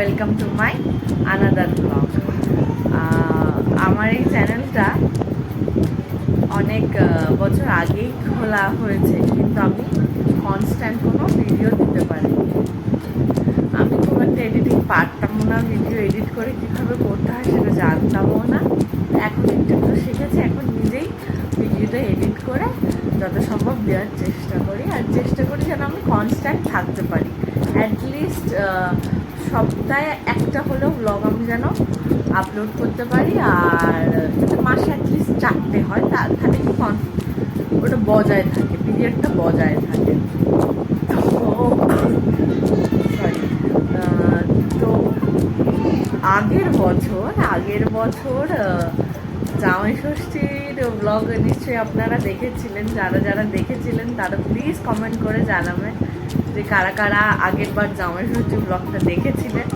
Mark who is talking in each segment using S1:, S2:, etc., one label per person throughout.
S1: Welcome to my another blog আমার এই চ্যানেলটা অনেক বছর আগেই খোলা হয়েছে, কিন্তু আমি কনস্ট্যান্ট কোনো ভিডিও দিতে পারি আমি খুব একটা এডিটিং পারতামও না ভিডিও এডিট করে কীভাবে করতে হয় সেটা জানতামও না। এখন একটু একটু শিখেছি, এখন নিজেই ভিডিওটা এডিট করে যত সম্ভব দেওয়ার চেষ্টা করি, আর চেষ্টা করি যেন আমি কনস্ট্যান্ট থাকতে পারি। অ্যাটলিস্ট সপ্তাহে একটা হলেও ব্লগ আমি যেন আপলোড করতে পারি, আর যাতে মাসে অ্যাটলিস্ট চারটে হয়, তা তাহলে কি ওটা বজায় থাকে পিরিয়ডটা বজায় থাকে। সরি তো আগের বছর আগের বছর জামাই ষষ্ঠীর ব্লগ নিশ্চয়ই আপনারা দেখেছিলেন, যারা যারা দেখেছিলেন, তারা প্লিজ কমেন্ট করে জানাবেন যে কারা কারা আগের বার জামাই ষষ্ঠীর ব্লগটা দেখেছিলেন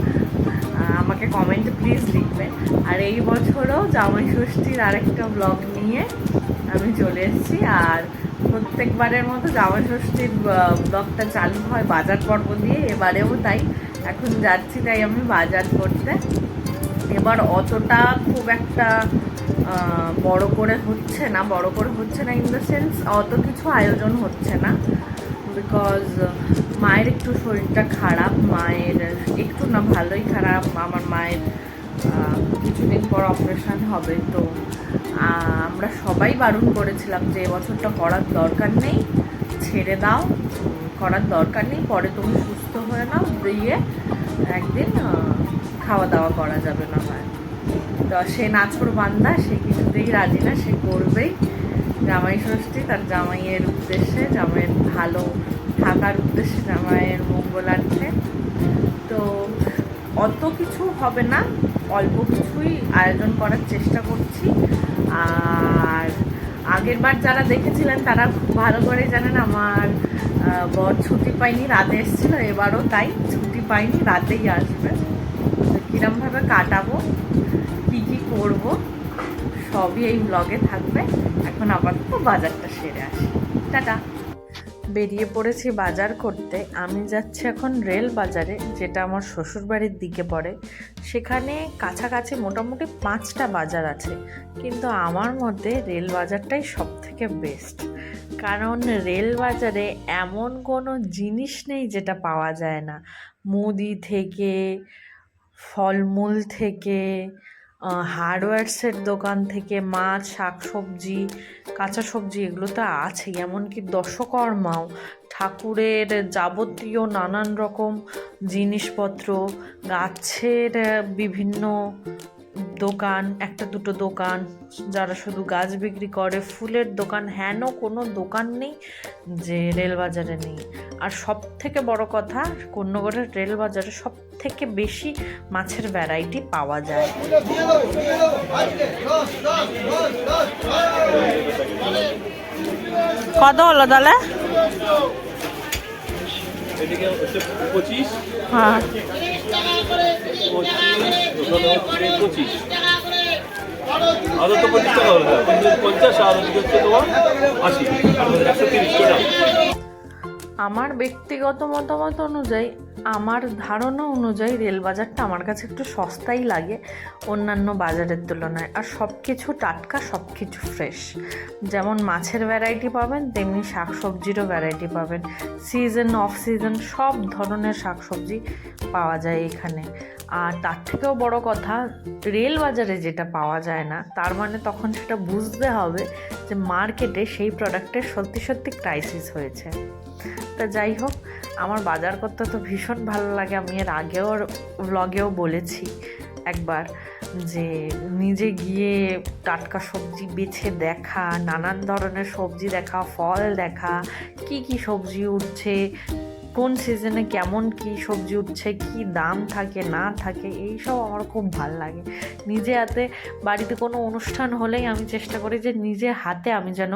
S1: আমাকে কমেন্টে প্লিজ লিখবেন। আর এই বছরও জামাই ষষ্ঠীর আরেকটা ব্লগ নিয়ে আমি চলে এসেছি। আর প্রত্যেকবারের মতো জামাই ষষ্ঠীর ব্লগটা চালু হয় বাজার পর্ব দিয়ে, এবারেও তাই। এখন যাচ্ছি তাই আমি বাজার করতে। এবার অতটা খুব একটা বড় করে হচ্ছে না, বড় করে হচ্ছে না ইন দ্য সেন্স অত কিছু আয়োজন হচ্ছে না। বিকজ মায়ের একটু শরীরটা খারাপ, মায়ের একটু না, ভালোই খারাপ। আমার মায়ের কিছুদিন পর অপারেশন হবে তো আমরা সবাই বারণ করেছিলাম যে এবছরটা করার দরকার নেই, ছেড়ে দাও। করার দরকার নেই, পরে তুমি সুস্থ হয়ে নাও দিয়ে একদিন খাওয়া দাওয়া করা যাবে না হয়। তো সে নাছর বান্দা, সে কিছুতেই রাজি না, সে করবেই। জামাই ষষ্ঠী, তার জামাইয়ের উদ্দেশ্যে, জামাইয়ের ভালো থাকার উদ্দেশ্যে জামাইয়ের মঙ্গলার্থে তো অত কিছু হবে না, অল্প কিছুই আয়োজন করার চেষ্টা করছি। আর আগের বার যারা দেখেছিলেন, তারা খুব ভালো করে জানেন আমার বর ছুটি পাইনি রাতে এসেছিল, এবারও তাই ছুটি পাইনি রাতেই আসবে। তো কিরমভাবে কাটাবো, কী কী করব, সবই এই ব্লগে থাকবে। এখন আবার আপাতত বাজারটা সেরে আসি। টাটা। বেরিয়ে পড়েছি বাজার করতে। আমি যাচ্ছি এখন রেল বাজারে, যেটা আমার শ্বশুরবাড়ির দিকে পড়ে। সেখানে কাছাকাছি মোটামুটি পাঁচটা বাজার আছে, কিন্তু আমার মধ্যে রেল বাজারটাই সব থেকে বেস্ট কারণ রেল বাজারে এমন কোনো জিনিস নেই যেটা পাওয়া যায় না। মুদি থেকে, ফলমূল থেকে হার্ডওয়্যারসের দোকান থেকে মাছ, শাকসবজি কাঁচা সবজি এগুলো তো আছেই এমনকি দশকর্মাও। ঠাকুরের যাবতীয় নানান রকম জিনিসপত্র, গাছের বিভিন্ন দোকান একটা দুটো দোকান যারা শুধু গাছ বিক্রি করে ফুলের দোকান হেন কোনো দোকান নেই যে রেলবাজারে নেই। আর সব থেকে বড় কথা কন্যগড়ের রেলবাজারে সব থেকে বেশি মাছের ভ্যারাইটি পাওয়া যায়। কত হলো তাহলে? হ্যাঁ।
S2: পঞ্চাশ আর হচ্ছে তোমার আশি। আর একশো তিরিশ টাকা।
S1: আমার ব্যক্তিগত মতামত অনুযায়ী, আমার ধারণা অনুযায়ী রেল বাজারটা আমার কাছে একটু সস্তাই লাগে অন্যান্য বাজারের তুলনায়। আর সব কিছু টাটকা সব কিছু ফ্রেশ যেমন মাছের ভ্যারাইটি পাবেন, তেমনি শাকসবজিরও ভ্যারাইটি পাবেন। সিজন অফ সিজন সব ধরনের শাকসবজি পাওয়া যায় এখানে। আর তার থেকেও বড় কথা রেল বাজারে যেটা পাওয়া যায় না, তার মানে তখন সেটা বুঝতে হবে যে মার্কেটে সেই প্রোডাক্টের সত্যি সত্যি ক্রাইসিস হয়েছে। তা যাই হোক, আমার বাজার করতে তো ভীষণ ভালো লাগে। আমি এর আগেও ব্লগেও বলেছি একবার যে নিজে গিয়ে টাটকা সবজি বেছে দেখা, নানান ধরনের সবজি দেখা, ফল দেখা, কি কি সবজি উঠছে, কোন সিজনে কেমন কি সবজি উঠছে, কি দাম থাকে, না থাকে এই সব আমার খুব ভালো লাগে। নিজে হাতে বাড়িতে কোনো অনুষ্ঠান হলেই আমি চেষ্টা করি যে নিজে হাতে আমি যেন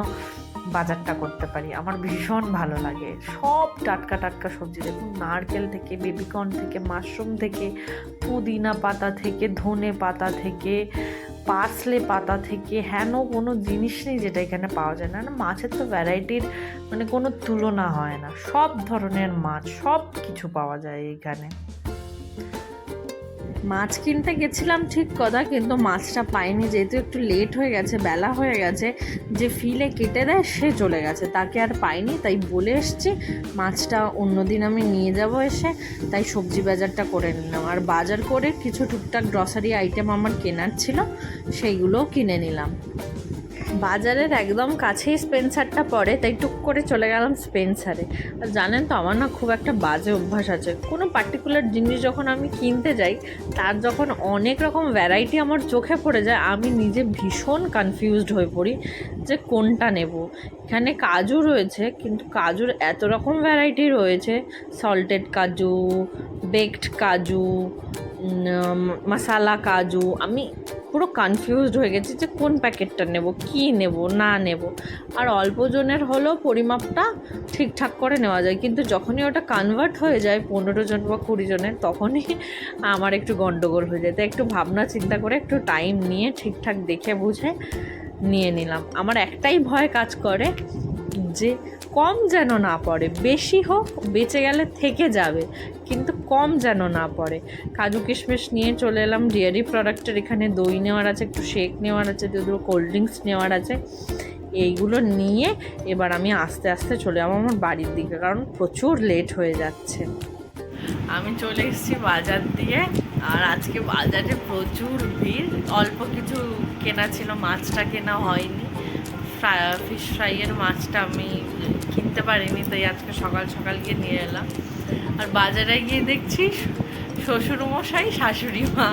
S1: বাজারটা করতে পারি। আমার ভীষণ ভালো লাগে। সব টাটকা টাটকা সবজি, দেখুন, নারকেল থেকে, বেবিকর্ন থেকে, মাশরুম থেকে, পুদিনা পাতা থেকে, ধনে পাতা থেকে, পার্সলে পাতা থেকে, হেন কোনো জিনিস নেই যেটা এখানে পাওয়া যায় না। না মাছের তো ভ্যারাইটির মানে কোনো তুলনা হয় না। সব ধরনের মাছ, সব কিছু পাওয়া যায় এখানে। মাছ কিনতে গেছিলাম ঠিক কথা, কিন্তু মাছটা পাইনি। যেহেতু একটু লেট হয়ে গেছে, বেলা হয়ে গেছে, যে ফিলে কেটে দেয়, সে চলে গেছে। তাকে আর পাইনি, তাই বলে এসছি, মাছটা অন্যদিন আমি নিয়ে যাব এসে, তাই সবজি বাজারটা করে নিলাম। আর বাজার করে কিছু টুকটাক গ্রসারি আইটেম আমার কেনার ছিল, সেইগুলোও কিনে নিলাম। বাজারের একদম কাছেই স্পেন্সারটা পড়ে, তাই টুক করে চলে গেলাম স্পেন্সারে আর জানেন তো, আমার না খুব একটা বাজে অভ্যাস আছে। কোনো পার্টিকুলার জিনিস যখন আমি কিনতে যাই, তার যখন অনেক রকম ভ্যারাইটি আমার চোখে পড়ে যায়, আমি নিজে ভীষণ কনফিউজড হয়ে পড়ি যে কোনটা নেব। এখানে কাজু রয়েছে, কিন্তু কাজুর এত রকম ভ্যারাইটি রয়েছে। সল্টেড কাজু বেকড কাজু মশালা, কাজু, আমি পুরো কনফিউজড হয়ে গেছি যে কোন প্যাকেটটা নেব, কি নেব, না নেব। আর অল্প জনের হলেও পরিমাপটা ঠিকঠাক করে নেওয়া যায়। কিন্তু যখনই ওটা কনভার্ট হয়ে যায় পনেরো জন বা কুড়ি জনের, তখনই আমার একটু গন্ডগোল হয়ে যায়। তাই একটু ভাবনা চিন্তা করে, একটু টাইম নিয়ে ঠিকঠাক দেখে বুঝে নিয়ে নিলাম। আমার একটাই ভয় কাজ করে যে কম যেন না পড়ে, বেশি হোক, বেঁচে গেলে থেকে যাবে। কিন্তু কম যেন না পড়ে। কাজু কিশমিশ নিয়ে চলে এলাম। ডেয়ারি প্রোডাক্টের এখানে দই নেওয়ার আছে, একটু শেক নেওয়ার আছে দুটো কোল্ড ড্রিঙ্কস নেওয়ার আছে। এইগুলো নিয়ে এবার আমি আস্তে আস্তে চলে যাব আমার বাড়ির দিকে, কারণ প্রচুর লেট হয়ে যাচ্ছে। আমি চলে এসেছি বাজার দিয়ে, আর আজকে বাজারে প্রচুর ভিড়। অল্প কিছু কেনা ছিল, মাছটা কেনা হয়নি। ফ্রাই ফিশ ফ্রাইয়ের মাছটা আমি কিনতে পারিনি, তাই আজকে সকাল সকাল গিয়ে নিয়ে এলাম। আর বাজারে গিয়ে দেখছি শ্বশুর মশাই শাশুড়ি মা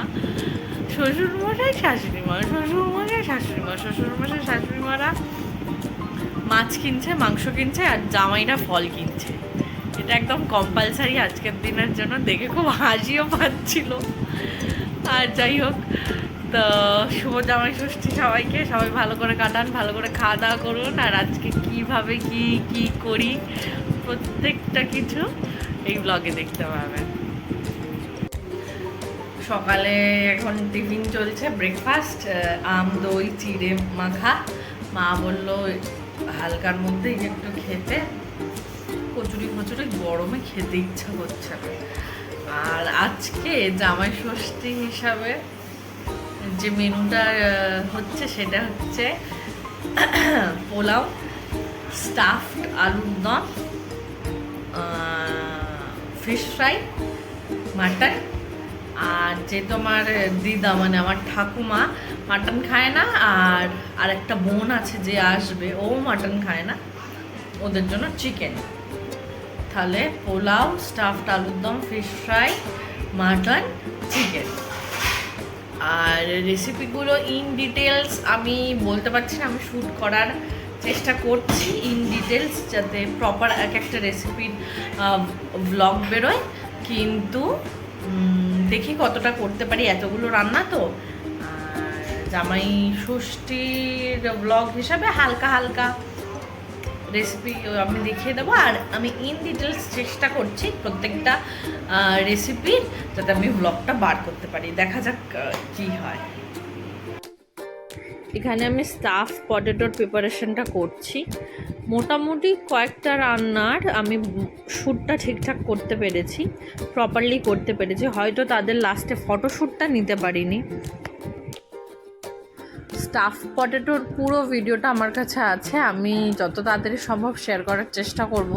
S1: শ্বশুর মশাই শাশুড়ি মা শ্বশুর মশাই শাশুড়ি মা শ্বশুর মশাই শাশুড়ি মারা মাছ কিনছে, মাংস কিনছে আর জামাইরা ফল কিনছে। এটা একদম কম্পালসারি আজকের দিনের জন্য। দেখে খুব হাসিও পাচ্ছিল। আর যাই হোক, তো শুভ জামাই, ষষ্ঠী সবাইকে। সবাই ভালো করে কাটান, ভালো করে খাওয়া দাওয়া করুন। আর আজকে কীভাবে কি কি করি, প্রত্যেকটা কিছু এই ব্লগে দেখতে পাবেন সকালে এখন টিফিন চলছে ব্রেকফাস্ট আম, দই, চিড়ে, মাখা। মা বলল, হালকার মধ্যেই একটু খেতে। কচুরি কচুরি গরমে খেতে ইচ্ছা করছে আর আজকে জামাই ষষ্ঠী হিসাবে যে মেনুটা হচ্ছে সেটা হচ্ছে পোলাও স্টাফড আলুর দম ফিশ ফ্রাই, মাটন, আর যে তোমার দিদা মানে আমার ঠাকুমা, মাটন খায় না, আর আর একটা বোন আছে যে আসবে, ও মাটন খায় না, ওদের জন্য চিকেন। তাহলে পোলাও স্টাফড আলুর দম, ফিশ ফ্রাই, মাটন, চিকেন। আর রেসিপিগুলো ইন ডিটেলস আমি বলতে পারছি না, আমি শ্যুট করার চেষ্টা করছি ইন ডিটেলস যাতে প্রপার এক একটা রেসিপির ব্লগ বেরোয়। কিন্তু দেখি কতটা করতে পারি এতগুলো রান্না তো। জামাই ষষ্ঠীর ব্লগ হিসাবে হালকা হালকা রেসিপি আমি দেখিয়ে দেবো। আর আমি ইন ডিটেলস চেষ্টা করছি প্রত্যেকটা রেসিপির যাতে আমি ব্লগটা বার করতে পারি। দেখা যাক কি হয়। এখানে আমি স্টাফ পটেটোর প্রিপারেশনটা করছি। মোটামুটি কয়েকটা রান্নার আমি শ্যুটটা ঠিকঠাক করতে পেরেছি প্রপারলি করতে পেরেছি। হয়তো তাদের লাস্টে ফটোশ্যুটটা নিতে পারিনি। স্টাফ পটেটোর পুরো ভিডিওটা আমার কাছে আছে। আমি যত তাড়াতাড়ি সম্ভব শেয়ার করার চেষ্টা করব।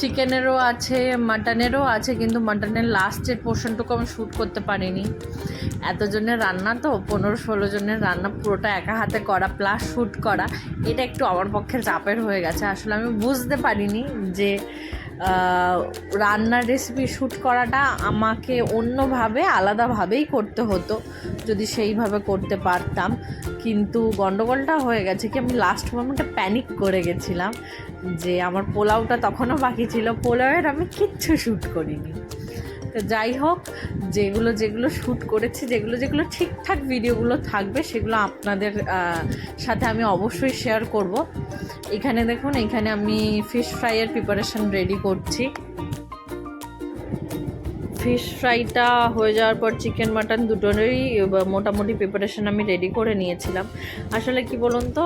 S1: চিকেনেরও আছে, মাটনেরও আছে, কিন্তু মাটনের লাস্টের পোর্শনটুকু আমি শ্যুট করতে পারিনি। এতজনের রান্না তো, পনেরো ষোলো জনের রান্না, পুরোটা একা হাতে করা প্লাস শ্যুট করা, এটা একটু আমার পক্ষে চাপের হয়ে গেছে। আসলে আমি বুঝতে পারিনি যে রান্নার রেসিপি শ্যুট করাটা আমাকে অন্যভাবে, আলাদাভাবেই করতে হতো, যদি সেইভাবে করতে পারতাম। কিন্তু গণ্ডগোলটা হয়ে গেছে কি, আমি লাস্ট মোমেন্টে প্যানিক করে গেছিলাম। যে আমার পোলাওটা তখনও বাকি ছিল। পোলাওয়ের আমি কিচ্ছু শ্যুট করিনি। তো যাই হোক, যেগুলো যেগুলো শ্যুট করেছি, যেগুলো যেগুলো ঠিকঠাক ভিডিওগুলো থাকবে, সেগুলো আপনাদের সাথে আমি অবশ্যই শেয়ার করব। এখানে দেখুন, এখানে আমি ফিশ ফ্রাইয়ের প্রিপারেশান রেডি করছি। ফিশ ফ্রাইটা হয়ে যাওয়ার পর চিকেন, মাটন দুটোরই মোটামুটি প্রিপারেশন আমি রেডি করে নিয়েছিলাম। আসলে কি বলুন তো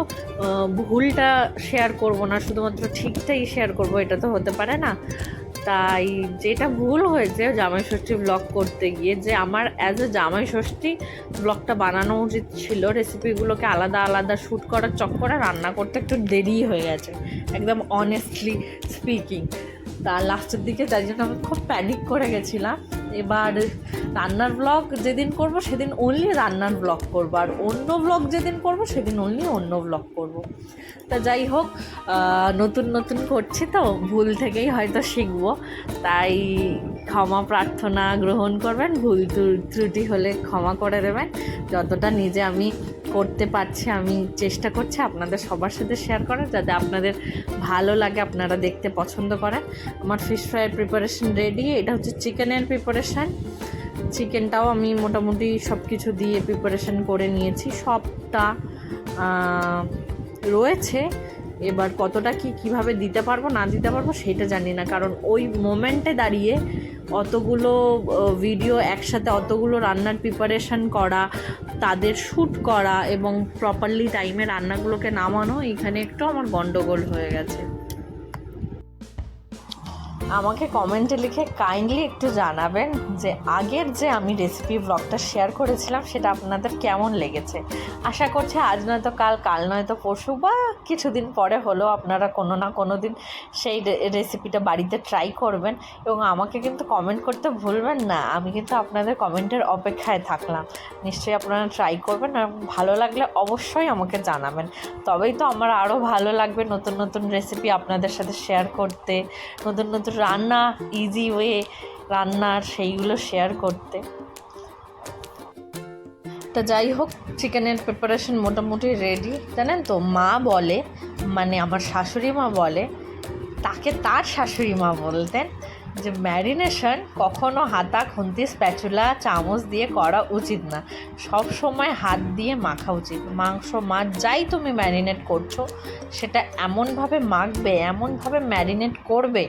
S1: ভুলটা শেয়ার করব না, শুধুমাত্র ঠিকটাই শেয়ার করব, এটা তো হতে পারে না। তাই যেটা ভুল হয়েছে জামাই ষষ্ঠী ব্লগ করতে গিয়ে, যে আমার অ্যাজ এ জামাই ষষ্ঠী ব্লগটা বানানো উচিত ছিল রেসিপিগুলোকে আলাদা আলাদা শ্যুট করার চক্করে রান্না করতে একটু দেরি হয়ে গেছে, একদম অনেস্টলি স্পিকিং তা লাস্টের দিকে তাই জন্য আমি খুব প্যানিক করে গেছিলাম। এবার রান্নার ব্লগ যেদিন করব, সেদিন অনলি রান্নার ব্লগ করব। আর অন্য ব্লগ যেদিন করব, সেদিন অনলি অন্য ব্লগ করব। তা যাই হোক নতুন নতুন করছি তো, ভুল থেকেই হয়তো শিখব। তাই ক্ষমা প্রার্থনা গ্রহণ করবেন, ভুল ত্রু- ত্রুটি হলে ক্ষমা করে দেবেন। যতটা নিজে আমি করতে পারছি, আমি চেষ্টা করছি আপনাদের সবার সাথে শেয়ার করার, যাতে আপনাদের ভালো লাগে, আপনারা দেখতে পছন্দ করেন। আমার ফিশ ফ্রাইয়ের প্রিপারেশন রেডি এটা হচ্ছে চিকেনের প্রিপারেশান চিকেনটাও আমি মোটামুটি সব কিছু দিয়ে প্রিপারেশন করে নিয়েছি। সবটা রয়েছে। এবার কতটা কি, কীভাবে দিতে পারব, না দিতে পারব সেটা জানি না। কারণ ওই মোমেন্টে দাঁড়িয়ে অতগুলো ভিডিও একসাথে অতগুলো রান্নার প্রিপারেশান করা, তাদের শ্যুট করা এবং প্রপারলি টাইমে রান্নাগুলোকে নামানো, এখানে একটু আমার গণ্ডগোল হয়ে গেছে। আমাকে কমেন্টে লিখে কাইন্ডলি একটু জানাবেন যে আগের যে আমি রেসিপি ব্লগটা শেয়ার করেছিলাম, সেটা আপনাদের কেমন লেগেছে? আশা করছি আজ নয়তো কাল কাল নয়তো পরশু বা কিছুদিন পরে হলেও আপনারা কোনো না কোনো দিন সেই রেসিপিটা বাড়িতে ট্রাই করবেন এবং আমাকে কিন্তু কমেন্ট করতে ভুলবেন না। আমি কিন্তু আপনাদের কমেন্টের অপেক্ষায় থাকলাম। নিশ্চয়ই আপনারা ট্রাই করবেন আর ভালো লাগলে অবশ্যই আমাকে জানাবেন। তবেই তো আমার আরও ভালো লাগবে নতুন নতুন রেসিপি আপনাদের সাথে শেয়ার করতে, নতুন নতুন রান্না ইজি ওয়ে রান্নার সেইগুলো শেয়ার করতে। তা যাই হোক চিকেনের প্রিপারেশন মোটামুটি রেডি জানেন তো, মা বলে মানে আমার শাশুড়ি মা বলে, তাকে তার শাশুড়ি মা বলতেন। যে ম্যারিনেশন কখনো হাতা, খুন্তি স্প্যাচুলা চামচ দিয়ে করা উচিত না। সব সময় হাত দিয়ে মাখা উচিত। মাংস, মাছ যাই তুমি ম্যারিনেট করছ, সেটা এমনভাবে মাখবে, এমনভাবে ম্যারিনেট করবে,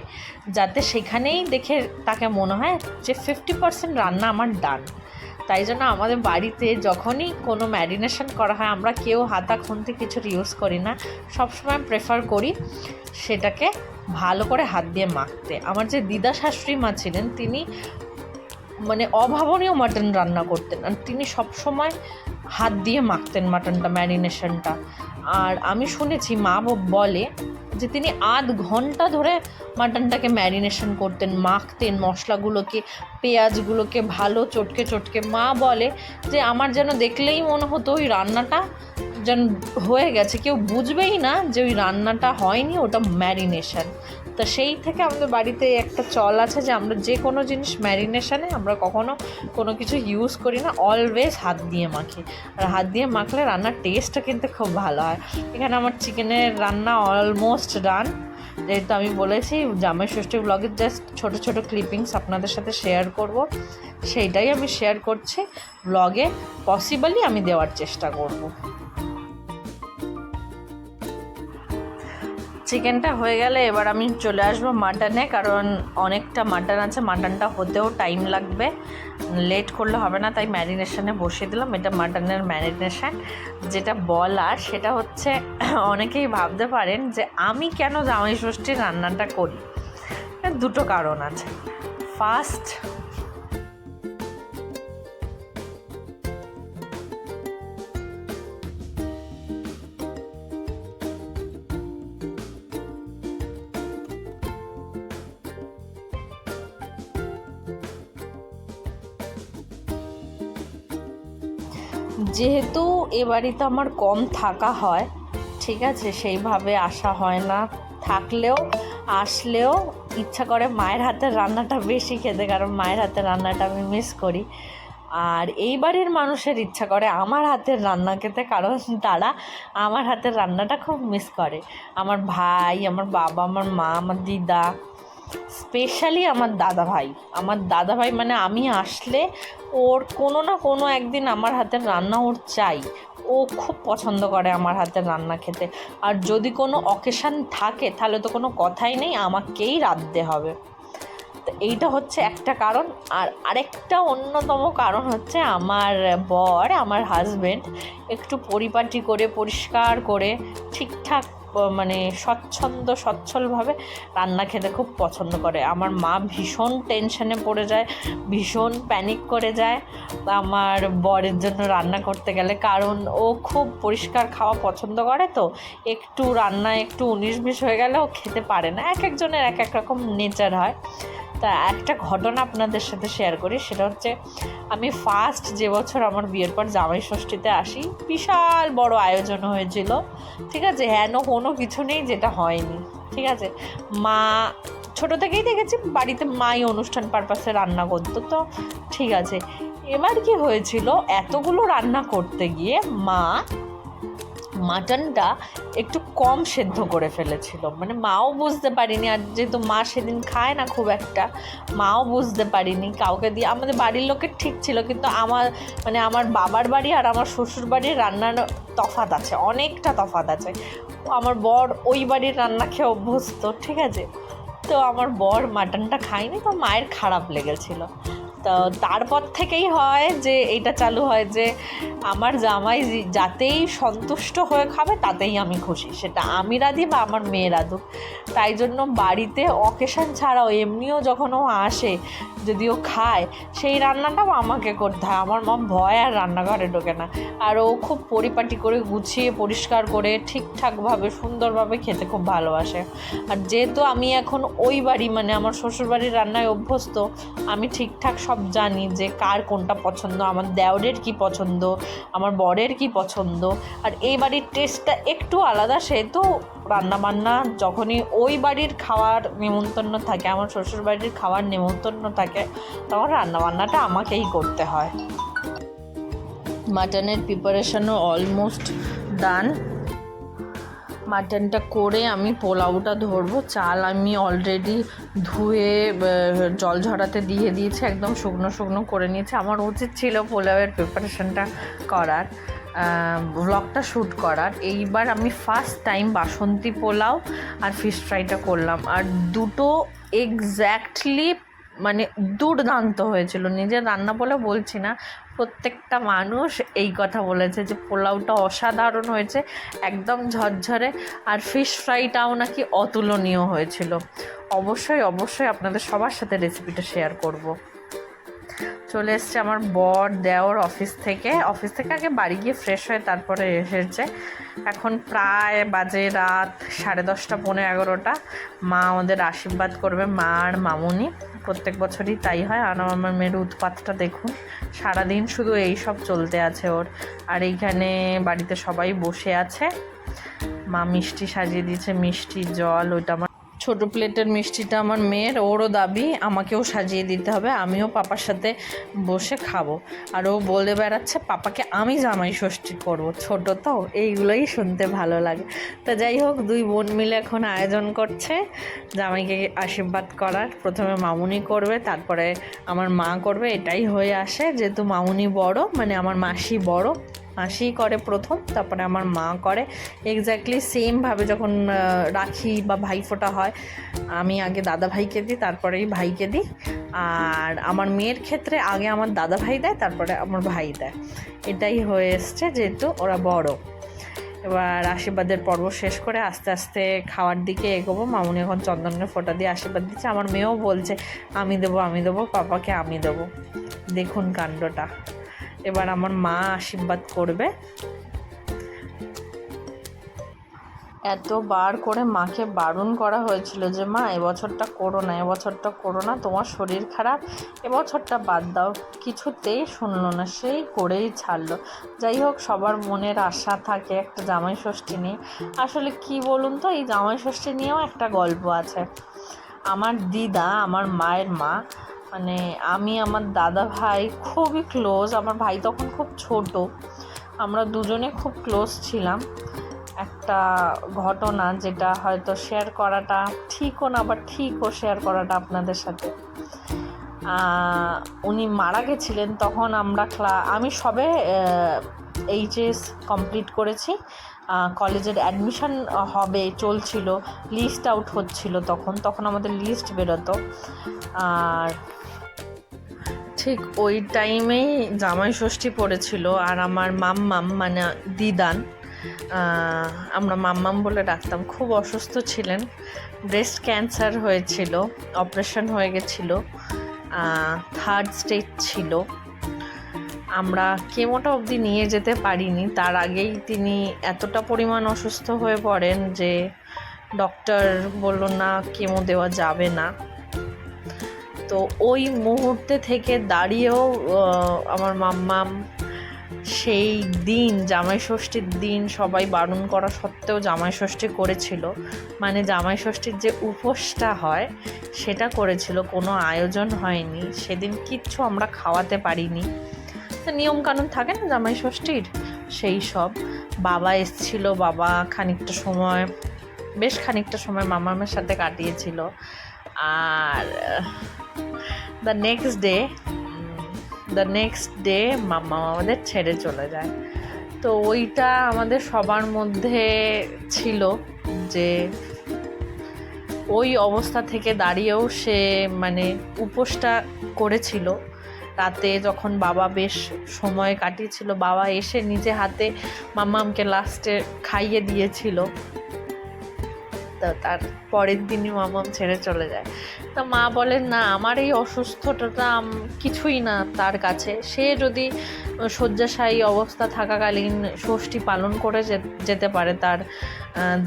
S1: যাতে সেখানেই দেখে তাকে মনে হয় যে ফিফটি পার্সেন্ট রান্না আমার ডান তাই জন্য আমাদের বাড়িতে যখনই কোনো ম্যারিনেশন করা হয়, আমরা কেউ হাতা, খুন্তি কিছু ইউজ করি না। সবসময় প্রেফার করি সেটাকে ভালো করে হাত দিয়ে মাখতে। আমার যে দিদা শাশুড়ি মা ছিলেন তিনি মানে অভাবনীয় মাটন রান্না করতেন। আর তিনি সবসময় হাত দিয়ে মাখতেন মাটনটা, ম্যারিনেশনটা। আর আমি শুনেছি, মা বলে যে তিনি আধ ঘণ্টা ধরে মাটনটাকে ম্যারিনেশন করতেন, মাখতেন, মশলাগুলোকে, পেঁয়াজগুলোকে ভালো চটকে চটকে। মা বলে যে, আমার যেন দেখলেই মনে হতো ওই রান্নাটা যেন হয়ে গেছে। কেউ বুঝবেই না যে ওই রান্নাটা হয়নি, ওটা ম্যারিনেশন। তা সেই থেকে আমাদের বাড়িতে একটা চল আছে যে আমরা যে কোনো জিনিস ম্যারিনেশনে আমরা কখনো কোনো কিছু ইউজ করি না অলওয়েজ হাত দিয়ে মাখি। আর হাত দিয়ে মাখলে রান্নার টেস্টটা কিন্তু খুব ভালো হয়। এখানে আমার চিকেনের রান্না অলমোস্ট ডান যেহেতু আমি বলেছি, জামাই ষষ্ঠী ব্লগের জাস্ট ছোটো ছোটো ক্লিপিংস আপনাদের সাথে শেয়ার করব। সেইটাই আমি শেয়ার করছি। ব্লগে পসিবলি আমি দেওয়ার চেষ্টা করব। চিকেনটা হয়ে গেলে এবার আমি চলে আসব মাটনে, কারণ অনেকটা মাটন আছে, মাটনটা হতেও টাইম লাগবে। লেট করলে হবে না, তাই ম্যারিনেশনে বসিয়ে দিলাম। এটা মাটনের ম্যারিনেশন। যেটা বলার সেটা হচ্ছে, অনেকেই ভাবতে পারেন যে আমি কেন জামাই ষষ্ঠীর রান্নাটা করি। দুটো কারণ আছে। ফার্স্ট যেহেতু এ বাড়িতে আমার কম থাকা হয়, ঠিক আছে, সেইভাবে আসা হয় না। থাকলেও, আসলেও ইচ্ছা করে মায়ের হাতের রান্নাটা বেশি খেতে, কারণ মায়ের হাতের রান্নাটা আমি মিস করি। আর এই বাড়ির মানুষের ইচ্ছা করে আমার হাতের রান্না খেতে, কারণ তারা আমার হাতের রান্নাটা খুব মিস করে। আমার ভাই, আমার বাবা, আমার মা, আমার দিদা স্পেশালি আমার দাদা ভাই আমার দাদা ভাই মানে আমি আসলে ওর কোনো না কোনো একদিন আমার হাতের রান্না ওর চাই। ও খুব পছন্দ করে আমার হাতের রান্না খেতে। আর যদি কোনো অকেশান থাকে, তাহলে তো কোনো কথাই নেই, আমাকেই রাঁধতে হবে। তো এইটা হচ্ছে একটা কারণ। আর আরেকটা অন্যতম কারণ হচ্ছে আমার বর, আমার হাজবেন্ড একটু পরিপাটি করে, পরিষ্কার করে, ঠিকঠাক মানে স্বচ্ছন্দ সচ্ছলভাবে রান্না খেতে খুব পছন্দ করে। আমার মা ভীষণ টেনশনে পড়ে যায়, ভীষণ প্যানিক করে যায় আমার বরের জন্য রান্না করতে গেলে। কারণ ও খুব পরিষ্কার খাওয়া পছন্দ করে তো। একটু রান্না একটু উনিশ বিশ হয়ে গেলে ও খেতে পারে না। এক একজনের এক এক রকম নেচার হয়। তা একটা ঘটনা আপনাদের সাথে শেয়ার করি, সেটা হচ্ছে আমি ফার্স্ট যে বছর আমার বিয়ের পর জামাই ষষ্ঠীতে আসি, বিশাল বড় আয়োজন হয়েছিল, ঠিক আছে? হেন কোনো কিছু নেই যেটা হয়নি, ঠিক আছে? মা, ছোট থেকেই দেখেছি, বাড়িতে মাই অনুষ্ঠান পারপাসে রান্না করতো, তো ঠিক আছে। এবার কি হয়েছিল, এতগুলো রান্না করতে গিয়ে মা মাটনটা একটু কম সেদ্ধ করে ফেলেছিল। মানে মাও বুঝতে পারিনি, আর যেহেতু মা সেদিন খায় না খুব একটা, মাও বুঝতে পারিনি কাউকে দিয়ে। আমাদের বাড়ির লোকের ঠিক ছিল, কিন্তু আমার মানে আমার বাবার বাড়ি আর আমার শ্বশুর বাড়ির রান্নার তফাত আছে, অনেকটা তফাত আছে। আমার বর ওই বাড়ির রান্না খেয়ে অভ্যস্ত, ঠিক আছে? তো আমার বর মাটনটা খায়নি, তো মায়ের খারাপ লেগেছিল। তো তারপর থেকেই হয় যে এইটা চালু হয় যে আমার জামাই যাতেই সন্তুষ্ট হয়ে খাবে তাতেই আমি খুশি। সেটা আমি রাঁধি বা আমার মেয়ে রাঁধুক। তাই জন্য বাড়িতে অকেশন ছাড়াও এমনিও যখন ও আসে, যদি ও খায়, সেই রান্নাটাও আমাকে করতে হয়। আমার মা ভয় আর রান্নাঘরে ঢোকে না। আর ও খুব পরিপাটি করে গুছিয়ে, পরিষ্কার করে, ঠিকঠাকভাবে, সুন্দরভাবে খেতে খুব ভালোবাসে। আর যেহেতু আমি এখন ওই বাড়ি মানে আমার শ্বশুরবাড়ির রান্নায় অভ্যস্ত, আমি ঠিকঠাক সব জানি যে কার কোনটা পছন্দ, আমার দেওরের কি পছন্দ, আমার বরের কি পছন্দ। আর এই বাড়ির টেস্টটা একটু আলাদা, সেহেতু রান্নাবান্না যখনই ওই বাড়ির খাওয়ার নেমন্তন্ন থাকে, আমার শ্বশুর বাড়ির খাওয়ার নেমন্তন্ন থাকে, তখন রান্নাবান্নাটা আমাকেই করতে হয়। মাটনের প্রিপারেশনও অলমোস্ট ডান মাটনটা করে আমি পোলাওটা ধরবো। চাল আমি অলরেডি ধুয়ে জল ঝরাতে দিয়ে দিয়েছি, একদম শুকনো শুকনো করে নিয়েছি। আমার উচিত ছিল পোলাওয়ের প্রিপারেশনটা করার ব্লগটা শ্যুট করার। এইবার আমি ফার্স্ট টাইম বাসন্তী পোলাও আর ফিশ ফ্রাইটা করলাম। আর দুটো এক্স্যাক্টলি মানে দুর্দান্ত হয়েছিল। নিজের রান্না বলে বলছি না, প্রত্যেকটা মানুষ এই কথা বলেছে যে পোলাওটা অসাধারণ হয়েছে, একদম ঝরঝরে, আর ফিশ ফ্রাইটাও নাকি অতুলনীয় হয়েছিল। অবশ্যই অবশ্যই আপনাদের সবার সাথে রেসিপিটা শেয়ার করব। চলে এসছে আমার বর দেওর অফিস থেকে। অফিস থেকে আগে বাড়ি গিয়ে ফ্রেশ হয়ে তারপরে এসেছে। এখন প্রায় বাজে রাত সাড়ে দশটা পনেরো এগারোটা। মা আমাদের আশীর্বাদ করবে, মা আর মামুনি। প্রত্যেক বছরই তাই হয়। আর আমার মেয়ের উৎপাতটা দেখুন। সারাদিন শুধু এই সব চলতে আছে ওর। আর এইখানে বাড়িতে সবাই বসে আছে। মা মিষ্টি সাজিয়ে দিয়েছে, মিষ্টি জল, ওইটা আমার ছোট প্লেটের মিষ্টিটা আমার মেয়ের, ওরও দাবি, আমাকেও সাজিয়ে দিতে হবে, আমিও পাপার সাথে বসে খাব। আর ও বলে বেড়াচ্ছে, পাপাকে আমি জামাই ষষ্ঠী করব, ছোট তো, এইগুলোই শুনতে ভালো লাগে। তা যাই হোক, দুই বোন মিলে এখন আয়োজন করছে, জামাইকে আশীর্বাদ করার। প্রথমে মামুনি করবে, তারপরে আমার মা করবে, এটাই হয়ে আসে। যেহেতু মামুনি বড় মানে আমার মাসি বড় মাসিই করে প্রথম, তারপরে আমার মা করে। এক্স্যাক্টলি সেমভাবে যখন রাখি বা ভাইফোঁটা হয়, আমি আগে দাদা ভাইকে দিই, তারপরেই ভাইকে দিই। আর আমার মেয়ের ক্ষেত্রে আগে আমার দাদা ভাই দেয়, তারপরে আমার ভাই দেয়। এটাই হয়ে এসছে যেহেতু ওরা বড়। এবার আশীর্বাদের পর্ব শেষ করে আস্তে আস্তে খাওয়ার দিকে এগোবো। মামুনি এখন চন্দনের ফোঁটা দিয়ে আশীর্বাদ দিচ্ছে। আমার মেয়েও বলছে, আমি দেবো আমি দেবো, পাপাকে আমি দেবো। দেখুন কাণ্ডটা। এবার আমার মা আশীর্বাদ করবে। এতবার করে মাকে বারণ করা হয়েছিল যে, মা এবছরটা করো না এবছরটা করো না, তোমার শরীর খারাপ এবছরটা বাদ দাও। কিছুতেই শুনলো না, সেই করেই ছাড়লো। যাই হোক, সবার মনের আশা থাকে একটা জামাই ষষ্ঠী নিয়ে। আসলে কি বলুন তো, এই জামাই ষষ্ঠী নিয়েও একটা গল্প আছে। আমার দিদা, আমার মায়ের মা মানে আমি আমার দাদা ভাই খুবই ক্লোজ আমার ভাই তখন খুব ছোট। আমরা দুজনে খুব ক্লোজ ছিলাম। একটা ঘটনা যেটা হয়তো শেয়ার করাটা ঠিকও না বা ঠিকও শেয়ার করাটা আপনাদের সাথে। উনি মারা গেছিলেন তখন আমরা ক্লা আমি সবে এইচএস কমপ্লিট করেছি। কলেজের অ্যাডমিশন হবে, চলছিল লিস্ট আউট হচ্ছিল তখন তখন আমাদের লিস্ট বেরোতো। আর ঠিক ওই টাইমেই জামাই ষষ্ঠী পড়েছিল আর আমার মাম্মাম মানে দিদান আমরা মাম্মাম বলে ডাকতাম, খুব অসুস্থ ছিলেন। ব্রেস্ট ক্যান্সার হয়েছিল অপারেশন হয়ে গেছিল থার্ড স্টেজ ছিল। আমরা কেমোটা অবধি নিয়ে যেতে পারিনি। তার আগেই তিনি এতটা পরিমাণ অসুস্থ হয়ে পড়েন যে ডক্টর বলল, না কেমো দেওয়া যাবে না। তো ওই মুহূর্তে থেকে দাঁড়িয়েও আমার মাম্মাম সেই দিন, জামাই ষষ্ঠীর দিন সবাই বারণ করা সত্ত্বেও জামাই ষষ্ঠী করেছিল। মানে জামাই ষষ্ঠীর যে উপোসটা হয়, সেটা করেছিল। কোনো আয়োজন হয়নি। সেদিন কিচ্ছু আমরা খাওয়াতে পারিনি। তো নিয়মকানুন থাকে না জামাই ষষ্ঠীর? সেই সব। বাবা এসছিল, বাবা খানিকটা সময়, বেশ খানিকটা সময় মামামের সাথে কাটিয়েছিল। আর the next day the next day mamma আমাদের ছেড়ে চলে যায়। তো ওইটা আমাদের সবার মধ্যে ছিল যে ওই অবস্থা থেকে দাঁড়িয়েও সে মানে উপোসটা করেছিল। রাতে যখন বাবা বেশ সময় কাটিয়েছিল, বাবা এসে নিজে হাতে মাম্মামকে লাস্টে খাইয়ে দিয়েছিল। তো তার পরের দিনই মামাম ছেড়ে চলে যায়। তা মা বলেন না, আমার এই অসুস্থতাটা কিছুই না তার কাছে। সে যদি শয্যাশায়ী অবস্থা থাকাকালীন ষষ্ঠী পালন করে যেতে পারে তার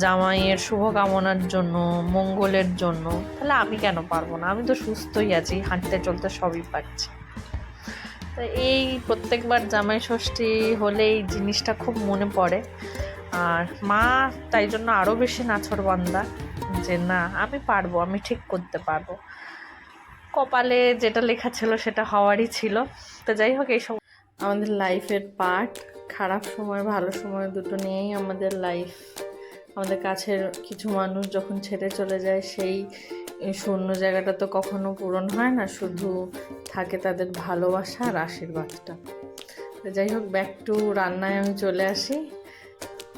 S1: জামাইয়ের শুভকামনার জন্য, মঙ্গলের জন্য, তাহলে আমি কেন পারব না? আমি তো সুস্থই আছি, হাঁটতে চলতে সবই পারছি। তো এই প্রত্যেকবার জামাই ষষ্ঠী হলে এই জিনিসটা খুব মনে পড়ে। আর মা তাই জন্য আরও বেশি নাছরবান্দা যে না, আমি পারব, আমি ঠিক করতে পারব। কপালে যেটা লেখা ছিল সেটা হওয়ারই ছিল। তো যাই হোক এইসব আমাদের লাইফের পার্ট খারাপ সময়, ভালো সময় দুটো নিয়েই আমাদের লাইফ আমাদের কাছের কিছু মানুষ যখন ছেড়ে চলে যায়, সেই শূন্য জায়গাটা তো কখনো পূরণ হয় না, শুধু থাকে তাদের ভালোবাসা আর আশীর্বাদটা যাই হোক ব্যাক টু রান্নায় আমি চলে আসি।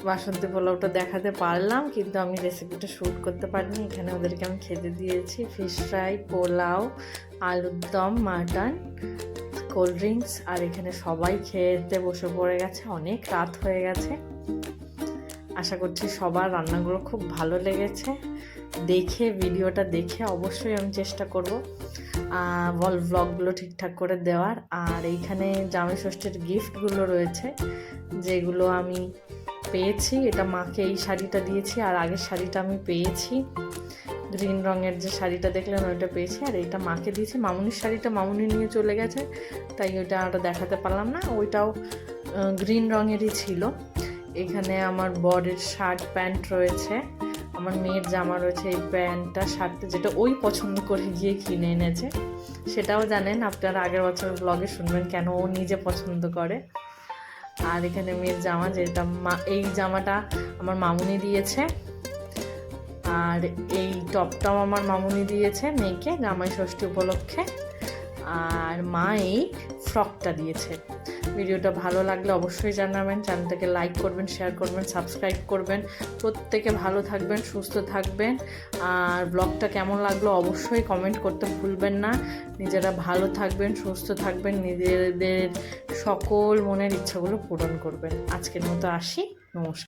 S1: বাসন্তী পোলাওটা দেখাতে পারলাম, কিন্তু আমি রেসিপিটা শ্যুট করতে পারিনি। এখানে ওদেরকে আমি খেতে দিয়েছি ফিশ ফ্রাই পোলাও, আলুর দম, মাটন কোল্ড ড্রিঙ্কস আর এখানে সবাই খেতে বসে পড়ে গেছে। অনেক রাত হয়ে গেছে। আশা করছি সবার রান্নাগুলো খুব ভালো লেগেছে। দেখে, ভিডিওটা দেখে অবশ্যই আমি চেষ্টা করব বল ব্লগগুলো ঠিকঠাক করে দেওয়ার। আর এইখানে জামাই ষষ্ঠীর গিফটগুলো রয়েছে, যেগুলো আমি পেয়েছি, এটা মাকে এই শাড়িটা দিয়েছি, আর আগের শাড়িটা আমি পেয়েছি। গ্রিন রঙের যে শাড়িটা দেখলেন ওইটা পেয়েছি, আর এটা মাকে দিয়েছি। মামুনির শাড়িটা মামুনি নিয়ে চলে গেছে, তাই ওইটা আর দেখাতে পারলাম না। ওইটাও গ্রিন রঙেরই ছিল। এখানে আমার বরের শার্ট প্যান্ট রয়েছে, আমার মেয়ের জামা রয়েছে, এই প্যান্টটা, শার্টটা যেটা ওই পছন্দ করে গিয়ে কিনে এনেছে। সেটাও জানেন, আপনারা আগের বছর ব্লগে শুনবেন কেন ও নিজে পছন্দ করে। আর এখানে মেয়ের জামা, যেটা মা, এই জামাটা আমার মামুনি দিয়েছে। আর এই টপটাও আমার মামুনি দিয়েছে মেয়েকে জামাই ষষ্ঠী উপলক্ষে। আর মা এই ফ্রকটা দিয়েছে। ভিডিওটা ভালো লাগলে অবশ্যই জানাবেন, চ্যানেলটাকে লাইক করবেন শেয়ার করবেন সাবস্ক্রাইব করবেন। প্রত্যেকে ভালো থাকবেন, সুস্থ থাকবেন। আর ব্লগটা কেমন লাগল অবশ্যই কমেন্ট করতে ভুলবেন না। নিজেরা ভালো থাকবেন, সুস্থ থাকবেন, নিজেদের সকল মনের ইচ্ছাগুলো পূরণ করবেন। আজকের মতো আসি, নমস্কার।